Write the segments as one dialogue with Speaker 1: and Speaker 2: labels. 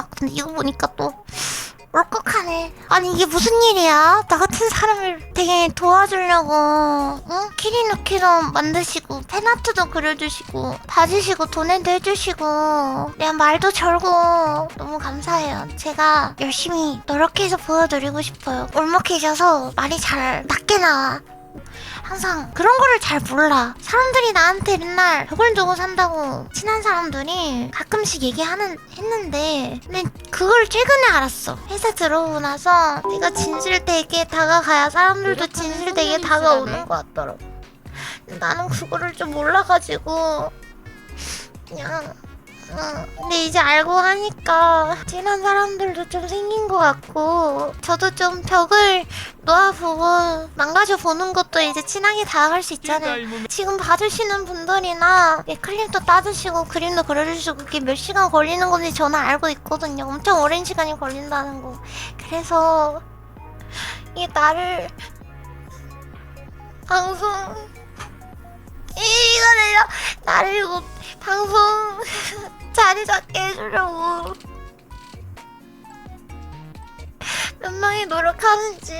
Speaker 1: 아 근데 이거 보니까 또 울컥하네. 아니 이게 무슨 일이야? 나 같은 사람을 되게 도와주려고 응? 키리누키도 만드시고 팬아트도 그려주시고 봐주시고 도네도 해주시고 그냥 말도 절고 너무 감사해요. 제가 열심히 노력해서 보여드리고 싶어요. 울먹해져서 말이 잘 낮게 나와. 항상 그런 거를 잘 몰라. 사람들이 나한테 맨날 벽을 두고 산다고 친한 사람들이 가끔씩 얘기하는 했는데 근데 그걸 최근에 알았어. 회사 들어오고 나서 내가 진실되게 다가가야 사람들도 진실되게 다가오는 것 같더라고. 나는 그거를 좀 몰라가지고 그냥 응. 근데 이제 알고 하니까 친한 사람들도 좀 생긴 것 같고 저도 좀 벽을 놓아보고 망가져 보는 것도 이제 친하게 다가갈 수 있잖아요. 지금 봐주시는 분들이나 예, 클립도 따주시고 그림도 그려주시고 그게 몇 시간 걸리는 건지 저는 알고 있거든요. 엄청 오랜 시간이 걸린다는 거. 그래서 이 나를 방송 이거를요 나를 이거 방송 자리 잡게 해주려고 몇 명이 노력하는지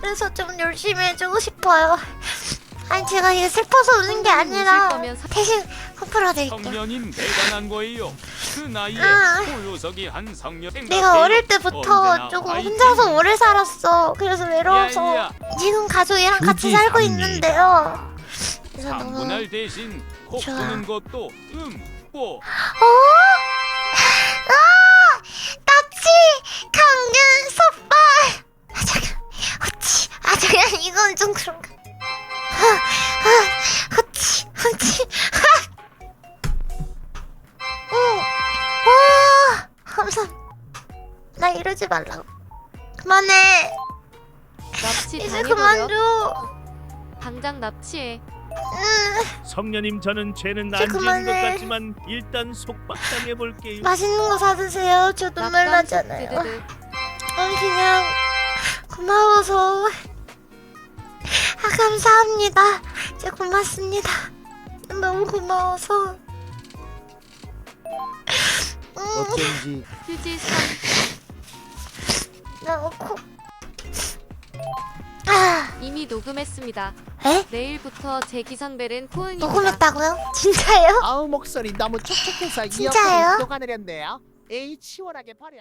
Speaker 1: 그래서 좀 열심히 해주고 싶어요. 아니 제가 이게 슬퍼서 우는 게 아니라 대신 커플화 드릴게요.
Speaker 2: 성년인 대단한 거예요. 그 나이에
Speaker 1: 아.
Speaker 2: 호요석이 한 성년
Speaker 1: 내가 어릴 때부터 조금 혼자서 오래 살았어. 그래서 외로워서. 지금 가족이랑 같이 살고. 있는데요. 그래서 너무
Speaker 2: 삼분할 대신 코
Speaker 1: 좋아.
Speaker 2: 푸는 것도 음뽀.
Speaker 1: 어? 아! 나치 강균 솥발 아 잠깐. 허치. 아 잠깐. 이건 좀 그런가? 아, 아, 허치 허치. 응와 감사 나 이러지 말라고. 그만해.
Speaker 3: 납치
Speaker 1: 이제
Speaker 3: 당해버려.
Speaker 1: 그만둬.
Speaker 3: 당장 납치해.
Speaker 1: 응
Speaker 4: 성녀님 저는 죄는 안 지은 것
Speaker 1: 그만해.
Speaker 4: 같지만 일단 속박당해 볼게요.
Speaker 1: 맛있는 거 사드세요. 저 눈물 나잖아요.
Speaker 3: 드드드.
Speaker 1: 아 그냥 고마워서. 아 감사합니다. 진짜 고맙습니다. 너무 고마워서. 음,
Speaker 5: 어쩐지.
Speaker 3: 휴지 3
Speaker 1: 나코 아,
Speaker 3: 이미 녹음했습니다.
Speaker 1: 에?
Speaker 3: 내일부터 제 기선벨은 포은입니다.
Speaker 1: 녹음했다고요? 진짜요?
Speaker 5: 아우 목소리 너무 촉촉해서
Speaker 1: 진짜예요?
Speaker 5: 이어폰이 녹아내렸네요. 에이 치원하게 버려.